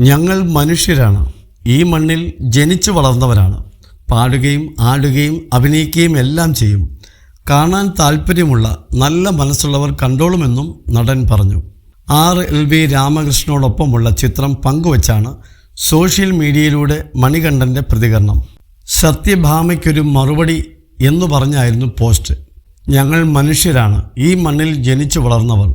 ഞങ്ങൾ മനുഷ്യരാണ്. ഈ മണ്ണിൽ ജനിച്ചു വളർന്നവരാണ്. പാടുകയും ആടുകയും അഭിനയിക്കുകയും എല്ലാം ചെയ്യും. കാണാൻ താല്പര്യമുള്ള നല്ല മനസ്സുള്ളവർ കണ്ടോളുമെന്നും നടൻ പറഞ്ഞു. ആർ. എൽ. വി. രാമകൃഷ്ണനോടൊപ്പമുള്ള ചിത്രം പങ്കുവച്ചാണ് സോഷ്യൽ മീഡിയയിലൂടെ മണികണ്ഠന്റെ പ്രതികരണം. സത്യഭാമയ്ക്കൊരു മറുപടി എന്നു പറഞ്ഞായിരുന്നു പോസ്റ്റ്. ഞങ്ങൾ മനുഷ്യരാണ്. ഈ മണ്ണിൽ ജനിച്ചു വളർന്നവർ.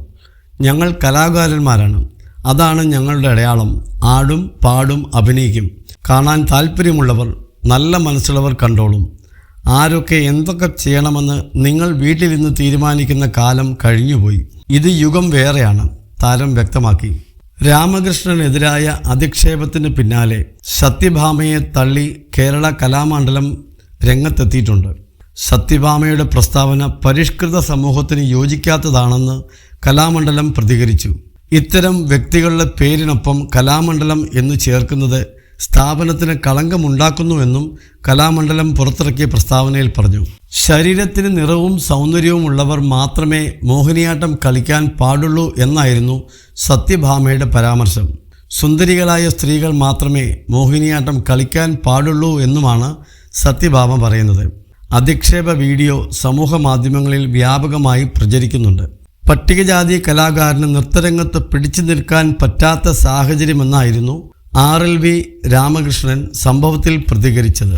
ഞങ്ങൾ കലാകാരന്മാരാണ്. അതാണ് ഞങ്ങളുടെ അടയാളം. ആടും പാടും അഭിനയിക്കും. കാണാൻ താല്പര്യമുള്ളവർ നല്ല മനസ്സുള്ളവർ കണ്ടോളും. ആരൊക്കെ എന്തൊക്കെ ചെയ്യണമെന്ന് നിങ്ങൾ വീട്ടിലിരുന്ന് തീരുമാനിക്കുന്ന കാലം കഴിഞ്ഞുപോയി. ഇത് യുഗം വേറെയാണ് താരം വ്യക്തമാക്കി. രാമകൃഷ്ണനെതിരായ അധിക്ഷേപത്തിന് പിന്നാലെ സത്യഭാമയെ തള്ളി കേരള കലാമണ്ഡലം രംഗത്തെത്തിയിട്ടുണ്ട്. സത്യഭാമയുടെ പ്രസ്താവന പരിഷ്കൃത സമൂഹത്തിന് യോജിക്കാത്തതാണെന്ന് കലാമണ്ഡലം പ്രതികരിച്ചു. ഇത്തരം വ്യക്തികളുടെ പേരിനൊപ്പം കലാമണ്ഡലം എന്ന് ചേർക്കുന്നത് സ്ഥാപനത്തിന് കളങ്കമുണ്ടാക്കുന്നുവെന്നും കലാമണ്ഡലം പുറത്തിറക്കിയ പ്രസ്താവനയിൽ പറഞ്ഞു. ശരീരത്തിന് നിറവും സൗന്ദര്യവും ഉള്ളവർ മാത്രമേ മോഹിനിയാട്ടം കളിക്കാൻ പാടുള്ളൂ എന്നായിരുന്നു സത്യഭാമയുടെ പരാമർശം. സുന്ദരികളായ സ്ത്രീകൾ മാത്രമേ മോഹിനിയാട്ടം കളിക്കാൻ പാടുള്ളൂ എന്നുമാണ് സത്യഭാമ പറയുന്നത്. അധിക്ഷേപ വീഡിയോ സമൂഹ മാധ്യമങ്ങളിൽ വ്യാപകമായി പ്രചരിക്കുന്നുണ്ട്. പട്ടികജാതി കലാകാരന് നൃത്തരംഗത്ത് പിടിച്ചു നിൽക്കാൻ പറ്റാത്ത സാഹചര്യമെന്നായിരുന്നു ആർ എൽ വി രാമകൃഷ്ണൻ സംഭവത്തിൽ പ്രതികരിച്ചത്.